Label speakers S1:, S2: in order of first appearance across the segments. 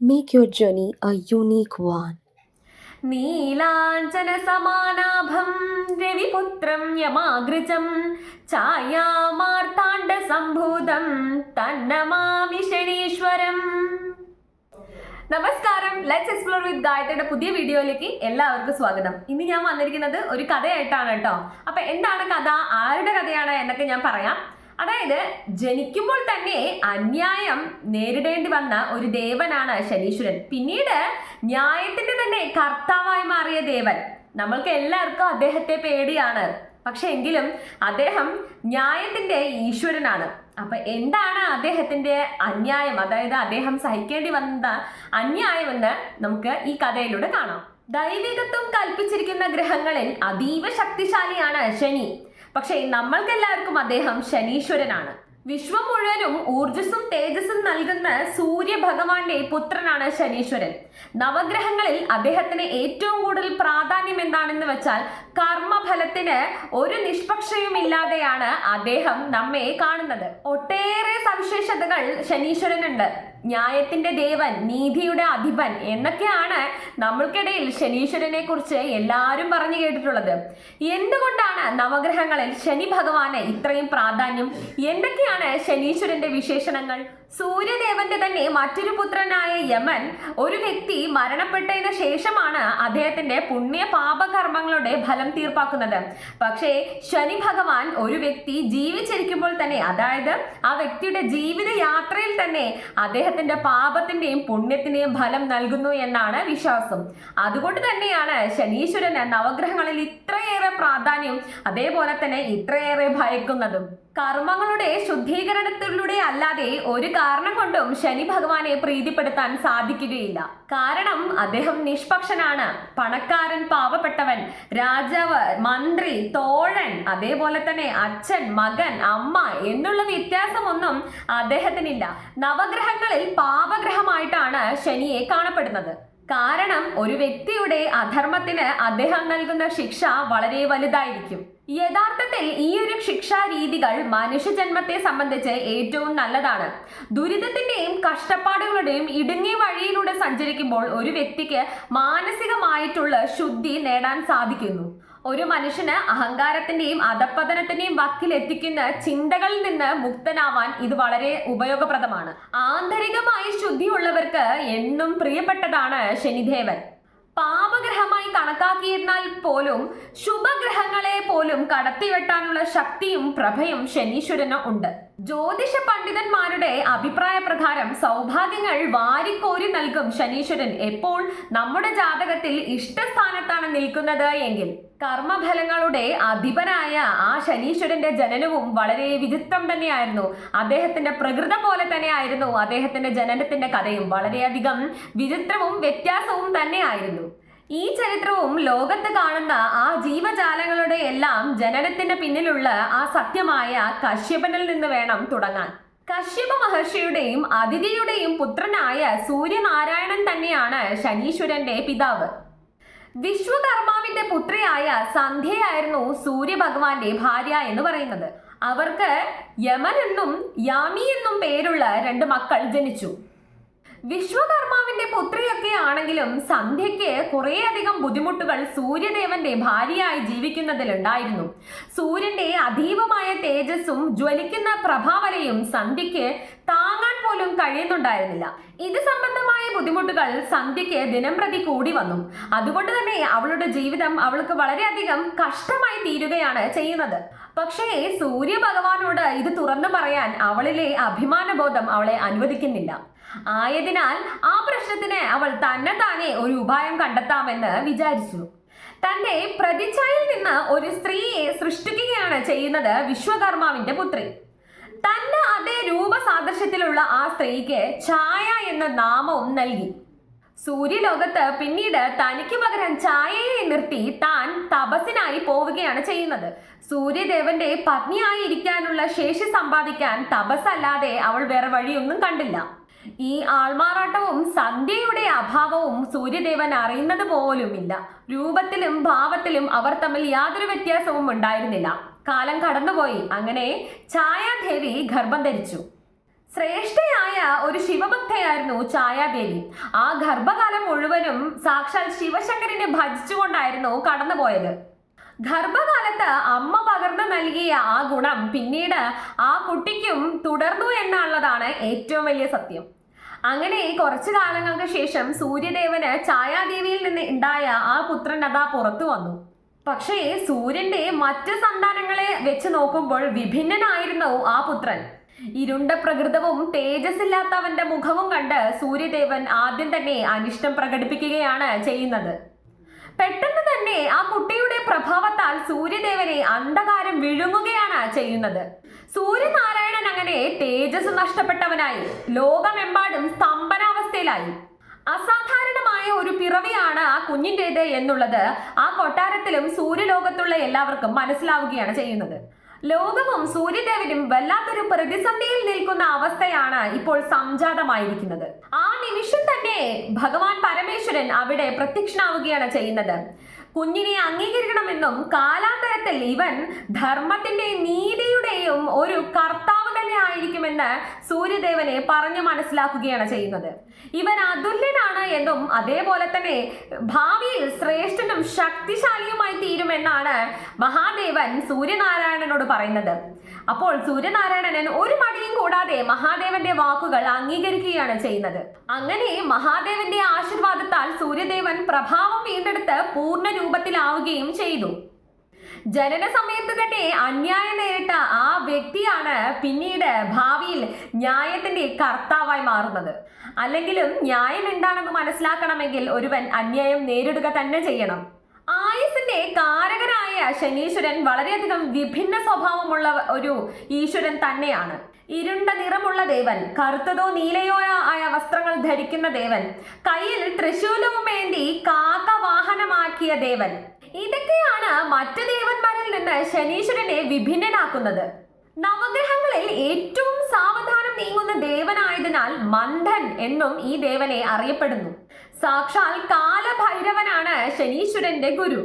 S1: Make your journey a unique one.
S2: നീലാഞ്ചന സമാനാഭം രവിപുത്രം യമാഗ്രജം ഛായാമാർത്താണ്ഡ സംഭൂതം തന്നമാമി ശനീശ്വരം നമസ്കാരം. Let's explore വിത്ത് ഗായത്രിയുടെ പുതിയ വീഡിയോയിലേക്ക് എല്ലാവർക്കും സ്വാഗതം. ഇന്ന് ഞാൻ വന്നിരിക്കുന്നത് ഒരു കഥയായിട്ടാണ് കേട്ടോ. അപ്പൊ എന്താണ് കഥ? ആരുടെ കഥയാണ്? എന്നൊക്കെ ഞാൻ പറയാം. അതായത് ജനിക്കുമ്പോൾ തന്നെ അന്യായം നേരിടേണ്ടി വന്ന ഒരു ദേവനാണ് ശനീശ്വരൻ. പിന്നീട് ന്യായത്തിന്റെ തന്നെ കർത്താവായി മാറിയ ദേവൻ. നമ്മൾക്ക് എല്ലാവർക്കും അദ്ദേഹത്തെ പേടിയാണ്. പക്ഷെ എങ്കിലും അദ്ദേഹം ന്യായത്തിന്റെ ഈശ്വരനാണ്. അപ്പൊ എന്താണ് അദ്ദേഹത്തിന്റെ അന്യായം? അതായത് അദ്ദേഹം സഹിക്കേണ്ടി വന്ന അന്യായമെന്ന് നമുക്ക് ഈ കഥയിലൂടെ കാണാം. ദൈവികത്വം കൽപ്പിച്ചിരിക്കുന്ന ഗ്രഹങ്ങളിൽ അതീവ ശക്തിശാലിയാണ് ശനി. പക്ഷേ നമ്മൾക്കെല്ലാവർക്കും അദ്ദേഹം ശനീശ്വരനാണ്. വിശ്വം മുഴുവനും ഊർജസ്സും തേജസ്സും നൽകുന്ന സൂര്യ ഭഗവാന്റെ പുത്രനാണ് ശനീശ്വരൻ. നവഗ്രഹങ്ങളിൽ അദ്ദേഹത്തിന് ഏറ്റവും കൂടുതൽ പ്രാധാന്യം എന്താണെന്ന് വെച്ചാൽ കർമ്മഫലത്തിന് ഒരു നിഷ്പക്ഷയും ഇല്ലാതെയാണ് അദ്ദേഹം നമ്മെ കാണുന്നത്. ഒട്ടേറെ സവിശേഷതകൾ ശനീശ്വരനുണ്ട്. ന്യായത്തിന്റെ ദേവൻ നീതിയുടെ അധിപൻ എന്നൊക്കെയാണ് നമ്മൾക്കിടയിൽ ശനീശ്വരനെ കുറിച്ച് എല്ലാവരും പറഞ്ഞു കേട്ടിട്ടുള്ളത്. എന്തുകൊണ്ടാണ് നവഗ്രഹങ്ങളിൽ ശനി ഭഗവാന് ഇത്രയും പ്രാധാന്യം? എന്തൊക്കെയാണ് ശനീശ്വരന്റെ വിശേഷണങ്ങൾ? സൂര്യദേവന്റെ തന്നെ മറ്റൊരു പുത്രനായ യമൻ ഒരു വ്യക്തി മരണപ്പെട്ടതിന് ശേഷമാണ് അദ്ദേഹത്തിന്റെ പുണ്യ പാപകർമ്മങ്ങളുടെ ഫലം തീർപ്പാക്കുന്നത്. പക്ഷേ ശനി ഭഗവാൻ ഒരു വ്യക്തി ജീവിച്ചിരിക്കുമ്പോൾ തന്നെ അതായത് ആ വ്യക്തിയുടെ ജീവിത യാത്രയിൽ തന്നെ അദ്ദേഹത്തിന്റെ പാപത്തിന്റെയും പുണ്യത്തിന്റെയും ഫലം നൽകുന്നു എന്നാണ് വിശ്വാസം. അതുകൊണ്ട് തന്നെയാണ് ശനീശ്വരന് നവഗ്രഹങ്ങളിൽ ഇത്രയേറെ പ്രാധാന്യം അതേപോലെ തന്നെ ഇത്രയേറെ ഭയക്കുന്നതും. കർമ്മങ്ങളുടെ ശുദ്ധീകരണത്തിലൂടെ അല്ലാതെ ഒരു കാരണം കൊണ്ടും ശനി ഭഗവാനെ പ്രീതിപ്പെടുത്താൻ സാധിക്കുകയില്ല. കാരണം അദ്ദേഹം നിഷ്പക്ഷനാണ്. പണക്കാരൻ പാവപ്പെട്ടവൻ രാജാവ് മന്ത്രി തോഴൻ അതേപോലെ തന്നെ അച്ഛൻ മകൻ അമ്മ എന്നുള്ള വ്യത്യാസമൊന്നും അദ്ദേഹത്തിനില്ല. നവഗ്രഹങ്ങളിൽ പാപഗ്രഹമായിട്ടാണ് ശനിയെ കാണപ്പെടുന്നത്. കാരണം ഒരു വ്യക്തിയുടെ അധർമ്മത്തിന് അദ്ദേഹം നൽകുന്ന ശിക്ഷ വളരെ വലുതായിരിക്കും. യഥാർത്ഥത്തിൽ ഈ ഒരു ശിക്ഷാ രീതികൾ മനുഷ്യജന്മത്തെ സംബന്ധിച്ച് ഏറ്റവും നല്ലതാണ്. ദുരിതത്തിന്റെയും കഷ്ടപ്പാടുകളുടെയും ഇടുങ്ങിയ വഴിയിലൂടെ സഞ്ചരിക്കുമ്പോൾ ഒരു വ്യക്തിക്ക് മാനസികമായിട്ടുള്ള ശുദ്ധി നേടാൻ സാധിക്കുന്നു. ഒരു മനുഷ്യന് അഹങ്കാരത്തിന്റെയും അധപ്പതനത്തിന്റെയും വക്കിലെത്തിക്കുന്ന ചിന്തകളിൽ നിന്ന് മുക്തനാവാൻ ഇത് വളരെ ഉപയോഗപ്രദമാണ്. ആന്തരികമായി ശുദ്ധിയുള്ളവർക്ക് എന്നും പ്രിയപ്പെട്ടതാണ് ശനിദേവൻ. പാപഗ്രഹമായി കണക്കാക്കിയിരുന്നാൽ പോലും ശുഭഗ്രഹങ്ങളെ പോലും കടത്തിവെട്ടാനുള്ള ശക്തിയും പ്രഭയും ശനീശ്വരന് ഉണ്ട്. ജ്യോതിഷ പണ്ഡിതന്മാരുടെ അഭിപ്രായ പ്രകാരം സൗഭാഗ്യങ്ങൾ വാരിക്കോരി നൽകും ശനീശ്വരൻ എപ്പോൾ നമ്മുടെ ജാതകത്തിൽ ഇഷ്ടസ്ഥാനത്താണ് നിൽക്കുന്നത് എങ്കിൽ കർമ്മഫലങ്ങളുടെ അധിപനായ ആ ശനീശ്വരന്റെ ജനനവും വളരെ വിചിത്രം തന്നെയായിരുന്നു. അദ്ദേഹത്തിന്റെ പ്രകൃതം പോലെ തന്നെയായിരുന്നു. അദ്ദേഹത്തിന്റെ ജനനത്തിന്റെ കഥയും വളരെയധികം വിചിത്രവും വ്യത്യാസവും തന്നെയായിരുന്നു. ഈ ചരിത്രവും ലോകത്ത് കാണുന്ന ആ ജീവജാലങ്ങളുടെ എല്ലാം ജനനത്തിന്റെ പിന്നിലുള്ള ആ സത്യമായ കശ്യപനിൽ നിന്ന് വേണം തുടങ്ങാൻ. കശ്യപ മഹർഷിയുടെയും അതിഥിയുടെയും പുത്രനായ സൂര്യനാരായണൻ തന്നെയാണ് ശനീശ്വരന്റെ പിതാവ്. വിശ്വകർമാവിന്റെ പുത്രിയായ സന്ധ്യയായിരുന്നു സൂര്യഭഗവാന്റെ ഭാര്യ എന്ന് പറയുന്നത്. അവർക്ക് യമൻ എന്നും യാമി എന്നും പേരുള്ള രണ്ട് മക്കൾ ജനിച്ചു. വിശ്വകർമാവിന്റെ പുത്രിയൊക്കെ ആണെങ്കിലും സന്ധ്യയ്ക്ക് കുറേയധികം ബുദ്ധിമുട്ടുകൾ സൂര്യദേവന്റെ ഭാര്യയായി ജീവിക്കുന്നതിലുണ്ടായിരുന്നു. സൂര്യന്റെ അതീവമായ തേജസ്സും ജ്വലിക്കുന്ന പ്രഭാവലയും സന്ധ്യയ്ക്ക് താങ്ങാൻ പോലും കഴിയുന്നുണ്ടായിരുന്നില്ല. ഇത് സംബന്ധമായ ബുദ്ധിമുട്ടുകൾ സന്ധ്യയ്ക്ക് ദിനം പ്രതി കൂടി വന്നു. അതുകൊണ്ട് തന്നെ അവളുടെ ജീവിതം അവൾക്ക് വളരെയധികം കഷ്ടമായി തീരുകയാണ് ചെയ്യുന്നത്. പക്ഷേ സൂര്യഭഗവാനോട് ഇത് തുറന്നു പറയാൻ അവളിലെ അഭിമാനബോധം അവളെ അനുവദിക്കുന്നില്ല. ആയതിനാൽ ആ പ്രശ്നത്തിന് അവൾ തന്നെ താനെ ഒരു ഉപായം കണ്ടെത്താമെന്ന് വിചാരിച്ചു. തന്റെ പ്രതിച്ഛായിൽ നിന്ന് ഒരു സ്ത്രീയെ സൃഷ്ടിക്കുകയാണ് ചെയ്യുന്നത് വിശ്വകർമാവിന്റെ പുത്രി. തന്റെ അതേ രൂപസാദൃശ്യത്തിലുള്ള ആ സ്ത്രീക്ക് ഛായ എന്ന നാമവും നൽകി. സൂര്യലോകത്ത് പിന്നീട് തനിക്ക് പകരം ഛായയെ നിർത്തി താൻ തപസ്സിനായി പോവുകയാണ് ചെയ്യുന്നത്. സൂര്യദേവന്റെ പത്നിയായി ഇരിക്കാനുള്ള ശേഷി സമ്പാദിക്കാൻ തപസ്സല്ലാതെ അവൾ വേറെ വഴിയൊന്നും കണ്ടില്ല. ഈ ആൾമാറാട്ടവും സന്ധ്യയുടെ അഭാവവും സൂര്യദേവൻ അറിയുന്നത് പോലുമില്ല രൂപത്തിലും ഭാവത്തിലും അവർ തമ്മിൽ യാതൊരു വ്യത്യാസവും ഉണ്ടായിരുന്നില്ല. കാലം കടന്നുപോയി. അങ്ങനെ ഛായാദേവി ഗർഭം ധരിച്ചു. ശ്രേഷ്ഠയായ ഒരു ശിവഭക്തയായിരുന്നു ചായാദേവി ആ ഗർഭകാലം മുഴുവനും സാക്ഷാൽ ശിവശങ്കരനെ ഭജിച്ചുകൊണ്ടായിരുന്നു കടന്നുപോയത്. ഗർഭകാലത്ത് അമ്മ പകർന്നു നൽകിയ ആ ഗുണം പിന്നീട് ആ കുട്ടിക്കും തുടർന്നു എന്നുള്ളതാണ് ഏറ്റവും വലിയ സത്യം. അങ്ങനെ കുറച്ചു കാലങ്ങൾക്ക് ശേഷം സൂര്യദേവന് ഛായാദേവിയിൽ നിന്ന് ഉണ്ടായ ആ പുത്രൻ അതാ പുറത്തു വന്നു. പക്ഷേ സൂര്യന്റെ മറ്റ് സന്താനങ്ങളെ വെച്ച് നോക്കുമ്പോൾ വിഭിന്നനായിരുന്നു ആ പുത്രൻ. ഇരുണ്ട പ്രകൃതവും തേജസ്സില്ലാത്തവന്റെ മുഖവും കണ്ട് സൂര്യദേവൻ ആദ്യം തന്നെ അനിഷ്ടം പ്രകടിപ്പിക്കുകയാണ് ചെയ്യുന്നത്. പെട്ടെന്ന് തന്നെ ആ കുട്ടിയുടെ പ്രഭാവത്താൽ സൂര്യദേവനെ അന്ധകാരം വിഴുങ്ങുകയാണ് ചെയ്യുന്നത്. സൂര്യനാരായണൻ അങ്ങനെ തേജസ് നഷ്ടപ്പെട്ടവനായി ലോകമെമ്പാടും സ്തംഭനാവസ്ഥയിലായി. അസാധാരണമായ ഒരു പിറവിയാണ് ആ കുഞ്ഞിന്റെത് എന്നുള്ളത് ആ കൊട്ടാരത്തിലും സൂര്യലോകത്തുള്ള എല്ലാവർക്കും മനസ്സിലാവുകയാണ് ചെയ്യുന്നത്. ലോകവും സൂര്യദേവനും വല്ലാത്തൊരു പ്രതിസന്ധിയിൽ നിൽക്കുന്ന അവസ്ഥയാണ് ഇപ്പോൾ സംജാതമായിരിക്കുന്നത്. ആ നിമിഷം തന്നെ ഭഗവാൻ പരമേശ്വരൻ അവിടെ പ്രത്യക്ഷനാവുകയാണ് ചെയ്യുന്നത്. കുഞ്ഞിനെ അംഗീകരിക്കണമെന്നും കാലാന്തരത്തിൽ ഇവൻ ധർമ്മത്തിന്റെയും നീതിയുടെയും ഒരു കർത്താവ് തന്നെ ആയിരിക്കുമെന്ന് സൂര്യദേവനെ പറഞ്ഞു മനസ്സിലാക്കുകയാണ് ചെയ്യുന്നത്. ഇവൻ അതുല്യനാണ് എന്നും അതേപോലെ തന്നെ ഭാവിയിൽ ശ്രേഷ്ഠനും ശക്തിശാലിയുമായി തീരുമെന്നാണ് മഹാദേവൻ സൂര്യനാരായണനോട് പറയുന്നത്. അപ്പോൾ സൂര്യനാരായണൻ ഒരു മടിയും കൂടാതെ മഹാദേവന്റെ വാക്കുകൾ അംഗീകരിക്കുകയാണ് ചെയ്യുന്നത്. അങ്ങനെ മഹാദേവന്റെ ആശീർവാദത്താൽ സൂര്യദേവൻ പ്രഭാവം വീണ്ടെടുത്ത് പൂർണ രൂപത്തിലാവുകയും ചെയ്തു. ജനന സമയത്ത് തന്നെ അന്യായം നേരിട്ട ആ വ്യക്തിയാണ് പിന്നീട് ഭാവിയിൽ ന്യായത്തിന്റെ കർത്താവായി മാറുന്നത്. അല്ലെങ്കിലും ന്യായം എന്താണെന്ന് മനസ്സിലാക്കണമെങ്കിൽ ഒരുവൻ അന്യായം നേരിടുക തന്നെ ചെയ്യണം. ആയുസിന്റെ കാരകനായ ശനീശ്വരൻ വളരെയധികം വിഭിന്ന സ്വഭാവമുള്ള ഒരു ഈശ്വരൻ തന്നെയാണ്. ഇരുണ്ട നിറമുള്ള ദേവൻ കറുത്തതോ നീലയോ ആയ വസ്ത്രങ്ങൾ ധരിക്കുന്ന ദേവൻ കയ്യിൽ തൃശൂലവുമേന്തി കാക്ക വാഹനമാക്കിയ ദേവൻ. ഇതൊക്കെയാണ് മറ്റു ദേവന്മാരിൽ നിന്ന് ശനീശ്വരനെ വിഭിന്നനാക്കുന്നത്. നവഗ്രഹങ്ങളിൽ ഏറ്റവും സാവധാനം നീങ്ങുന്ന ദേവനായതിനാൽ മന്ദൻ എന്നും ഈ ദേവനെ അറിയപ്പെടുന്നു. സാക്ഷാൽ കാലഭൈരവനാണ് ശനീശ്വരന്റെ ഗുരു.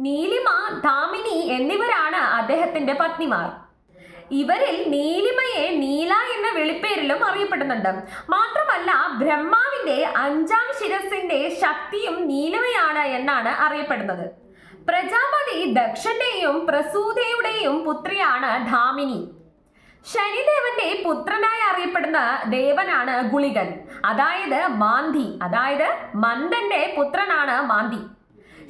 S2: നീലിമ ദാമിനി എന്നിവരാണ് അദ്ദേഹത്തിന്റെ പത്നിമാർ. ഇവരിൽ നീലിമയെ നീല എന്ന വിളിപ്പേരിലും അറിയപ്പെടുന്നുണ്ട്. മാത്രമല്ല ബ്രഹ്മാവിന്റെ അഞ്ചാം ശിരസിന്റെ ശക്തിയും നീലിമയാണ് എന്നാണ് അറിയപ്പെടുന്നത്. പ്രജാപതി ദക്ഷന്റെയും പ്രസൂതയുടെയും പുത്രിയാണ് ധാമിനി ശനിദേവന്റെ പുത്രനായി അറിയപ്പെടുന്ന ദേവനാണ് ഗുളികൻ. അതായത് മാന്തി അതായത് മന്ദന്റെ പുത്രനാണ് മാന്തി.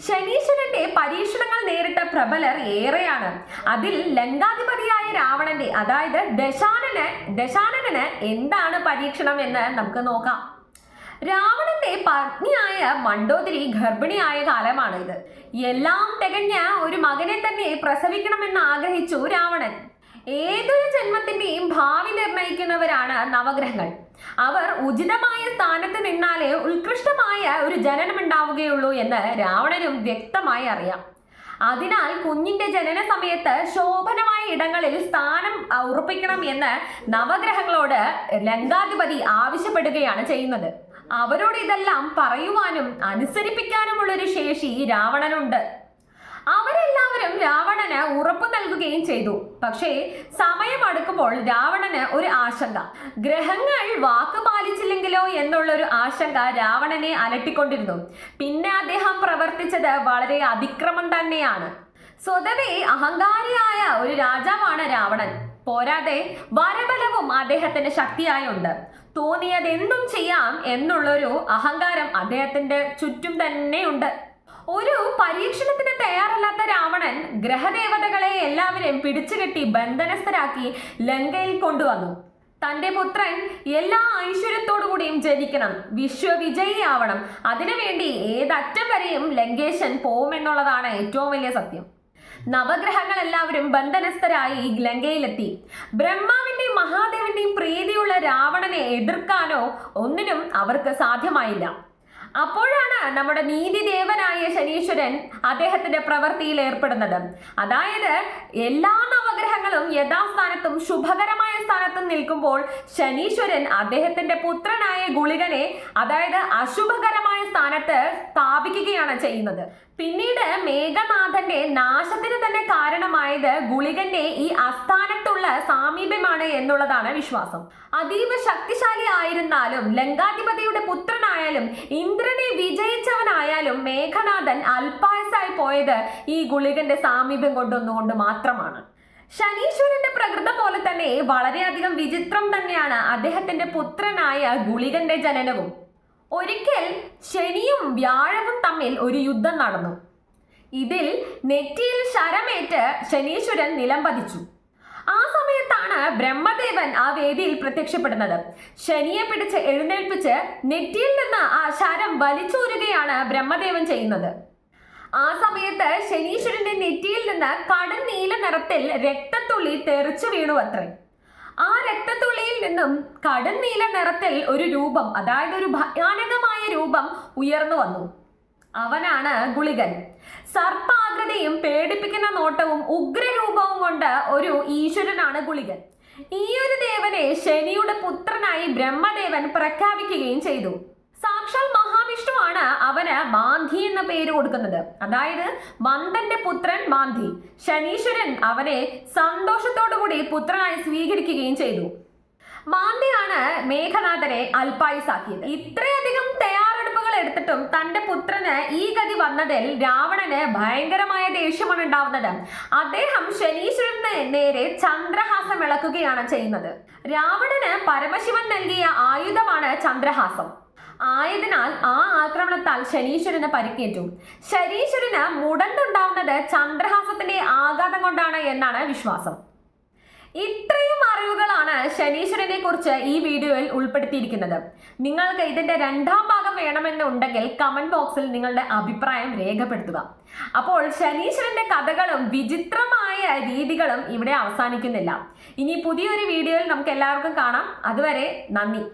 S2: ശനീശ്വരന്റെ പരീക്ഷണങ്ങൾ നേരിട്ട പ്രബലർ ഏറെയാണ്. അതിൽ ലങ്കാധിപതിയായ രാവണന്റെ അതായത് ദശാനന് ദശാനനന് എന്താണ് പരീക്ഷണം എന്ന് നമുക്ക് നോക്കാം. രാവണന്റെ പത്നിയായ മണ്ടോദരി ഗർഭിണിയായ കാലമാണ് ഇത് എല്ലാം തികഞ്ഞ ഒരു മകനെ തന്നെ പ്രസവിക്കണമെന്ന് ആഗ്രഹിച്ചു രാവണൻ. ഏതൊരു ജന്മത്തിന്റെയും ഭാവി നിർണയിക്കുന്നവരാണ് നവഗ്രഹങ്ങൾ. അവർ ഉചിതമായ സ്ഥാനത്ത് നിന്നാലേ ഉത്കൃഷ്ടമായ ഒരു ജനനം ഉണ്ടാവുകയുള്ളൂ എന്ന് രാവണനും വ്യക്തമായി അറിയാം. അതിനാൽ കുഞ്ഞിന്റെ ജനന സമയത്ത് ശോഭനമായ ഇടങ്ങളിൽ സ്ഥാനം ഉറപ്പിക്കണം എന്ന് നവഗ്രഹങ്ങളോട് ലങ്കാധിപതി ആവശ്യപ്പെടുകയാണ് ചെയ്യുന്നത്. അവരോട് ഇതെല്ലാം പറയുവാനും അനുസരിപ്പിക്കാനുമുള്ളൊരു ശേഷി രാവണനുണ്ട്. അവരെല്ലാവരും രാവണന് ഉറപ്പു നൽകുകയും ചെയ്തു. പക്ഷേ സമയം അടുക്കുമ്പോൾ രാവണന് ഒരു ആശങ്ക. ഗ്രഹങ്ങൾ വാക്ക് പാലിച്ചില്ലെങ്കിലോ എന്നുള്ള ഒരു ആശങ്ക രാവണനെ അലട്ടിക്കൊണ്ടിരുന്നു. പിന്നെ അദ്ദേഹം പ്രവർത്തിച്ചത് വളരെ അതിക്രമം തന്നെയാണ്. സ്വതവേ അഹങ്കാരിയായ ഒരു രാജാവാണ് രാവണൻ. പോരാതെ വരബലവും അദ്ദേഹത്തിന്റെ ശക്തിയായുണ്ട്. തോന്നിയതെന്തും ചെയ്യാം എന്നുള്ളൊരു അഹങ്കാരം അദ്ദേഹത്തിന്റെ ചുറ്റും തന്നെയുണ്ട്. ഒരു പരീക്ഷണത്തിന് തയ്യാറല്ലാത്ത രാവണൻ ഗ്രഹദേവതകളെ എല്ലാവരെയും പിടിച്ചുകെട്ടി ബന്ധനസ്ഥരാക്കി ലങ്കയിൽ കൊണ്ടുവന്നു. തന്റെ പുത്രൻ എല്ലാ ഐശ്വര്യത്തോടു കൂടിയും ജനിക്കണം. വിശ്വവിജയിയാവണം. അതിനുവേണ്ടി ഏതറ്റം വരെയും ലങ്കേശൻ പോവുമെന്നുള്ളതാണ് ഏറ്റവും വലിയ സത്യം. നവഗ്രഹങ്ങൾ എല്ലാവരും ബന്ധനസ്ഥരായി ലങ്കയിലെത്തി. ബ്രഹ്മാവിന്റെയും മഹാദേവന്റെയും പ്രീതിയുള്ള രാവണനെ എതിർക്കാനോ ഒന്നിനും അവർക്ക് സാധ്യമായില്ല. അപ്പോഴാണ് നമ്മുടെ നീതിദേവനായ ശനീശ്വരൻ അദ്ദേഹത്തിന്റെ പ്രവൃത്തിയിൽ ഏർപ്പെടുന്നത്. അതായത് എല്ലാ നവഗ്രഹങ്ങളും യഥാസ്ഥാനത്തും ശുഭകരമായ സ്ഥാനത്തും നിൽക്കുമ്പോൾ ശനീശ്വരൻ അദ്ദേഹത്തിന്റെ പുത്രനായ ഗുളികനെ അതായത് അശുഭകരമായ സ്ഥാനത്ത് സ്ഥാപിക്കുകയാണ് ചെയ്യുന്നത്. പിന്നീട് മേഘനാഥന്റെ നാശത്തിന് തന്നെ കാരണമായത് ഗുളികന്റെ ഈ അസ്ഥാനത്തുള്ള സാമീപ്യമാണ് എന്നുള്ളതാണ് വിശ്വാസം. അതീവ ശക്തിശാലി ആയിരുന്നാലും ലങ്കാധിപതിയുടെ പുത്രനായാലും ഇന്ദ്രനെ വിജയിച്ചവനായാലും മേഘനാഥൻ അല്പായസായി പോയത് ഈ ഗുളികന്റെ സാമീപ്യം കൊണ്ടൊന്നുകൊണ്ട് മാത്രമാണ്. ശനീശ്വരന്റെ പ്രകൃതം പോലെ തന്നെ വളരെയധികം വിചിത്രം തന്നെയാണ് അദ്ദേഹത്തിന്റെ പുത്രനായ ഗുളികന്റെ ജനനവും. ഒരിക്കൽ ശനിയും വ്യാഴവും തമ്മിൽ ഒരു യുദ്ധം നടന്നു. ഇതിൽ നെറ്റിയിൽ ശരമേറ്റ് ശനീശ്വരൻ നിലംപതിച്ചു ആ സമയത്താണ് ബ്രഹ്മദേവൻ ആ വേദിയിൽ പ്രത്യക്ഷപ്പെടുന്നത്. ശനിയെ പിടിച്ച് എഴുന്നേൽപ്പിച്ച് നെറ്റിയിൽ നിന്ന് ആ ശരം വലിച്ചൂരുകയാണ് ബ്രഹ്മദേവൻ ചെയ്യുന്നത്. ആ സമയത്ത് ശനീശ്വരന്റെ നെറ്റിയിൽ നിന്ന് കടും നീല നിറത്തിൽ രക്തത്തുള്ളി തെറിച്ചു വീണു അത്രേ. ആ രക്തത്തുള്ളിയിൽ നിന്നും കടും നീല നിറത്തിൽ ഒരു രൂപം അതായത് ഒരു ഭയാനകമായ രൂപം ഉയർന്നു വന്നു. അവനാണ് ഗുളികൻ. സർപ്പാകൃതിയും പേടിപ്പിക്കുന്ന നോട്ടവും ഉഗ്രരൂപവും കൊണ്ട് ഒരു ഈശ്വരനാണ് ഗുളികൻ. ഈ ഒരു ദേവനെ ശനിയുടെ പുത്രനായി ബ്രഹ്മദേവൻ പ്രഖ്യാപിക്കുകയും ചെയ്തു. സാക്ഷാൽ മഹാവിഷ്ണു ആണ് അവന് മാന്ധി എന്ന പേര് കൊടുക്കുന്നത്. അതായത് മന്ദന്റെ പുത്രൻ മാന്ധി ശനീശ്വരൻ അവനെ സന്തോഷത്തോടുകൂടി പുത്രനായി സ്വീകരിക്കുകയും ചെയ്തു. മാന്തിയാണ് മേഘനാഥനെ അൽപായുസാക്കിയത് ഇത്രയധികം തയ്യാറെടുപ്പുകൾ എടുത്തിട്ടും തന്റെ പുത്രന് ഈ ഗതി വന്നതിൽ രാവണന് ഭയങ്കരമായ ദേഷ്യമാണ് ഉണ്ടാവുന്നത്. അദ്ദേഹം ശനീശ്വരന് നേരെ ചന്ദ്രഹാസം ഇളക്കുകയാണ് ചെയ്യുന്നത്. രാവണന് പരമശിവൻ നൽകിയ ആയുധമാണ് ചന്ദ്രഹാസം. ആയതിനാൽ ആ ആക്രമണത്താൽ ശനീശ്വരന് പരിക്കേറ്റു. ശനീശ്വരന് മുടന്തുണ്ടാവുന്നത് ചന്ദ്രഹാസത്തിന്റെ ആഘാതം കൊണ്ടാണ് എന്നാണ് വിശ്വാസം. ഇത്രയും അറിവുകളാണ് ശനീശ്വരനെ കുറിച്ച് ഈ വീഡിയോയിൽ ഉൾപ്പെടുത്തിയിരിക്കുന്നത്. നിങ്ങൾക്ക് ഇതിന്റെ രണ്ടാം ഭാഗം വേണമെന്നുണ്ടെങ്കിൽ കമന്റ് ബോക്സിൽ നിങ്ങളുടെ അഭിപ്രായം രേഖപ്പെടുത്തുക. അപ്പോൾ ശനീശ്വരന്റെ കഥകളും വിചിത്രമായ രീതികളും ഇവിടെ അവസാനിക്കുന്നില്ല. ഇനി പുതിയൊരു വീഡിയോയിൽ നമുക്ക് എല്ലാവർക്കും കാണാം. അതുവരെ നന്ദി.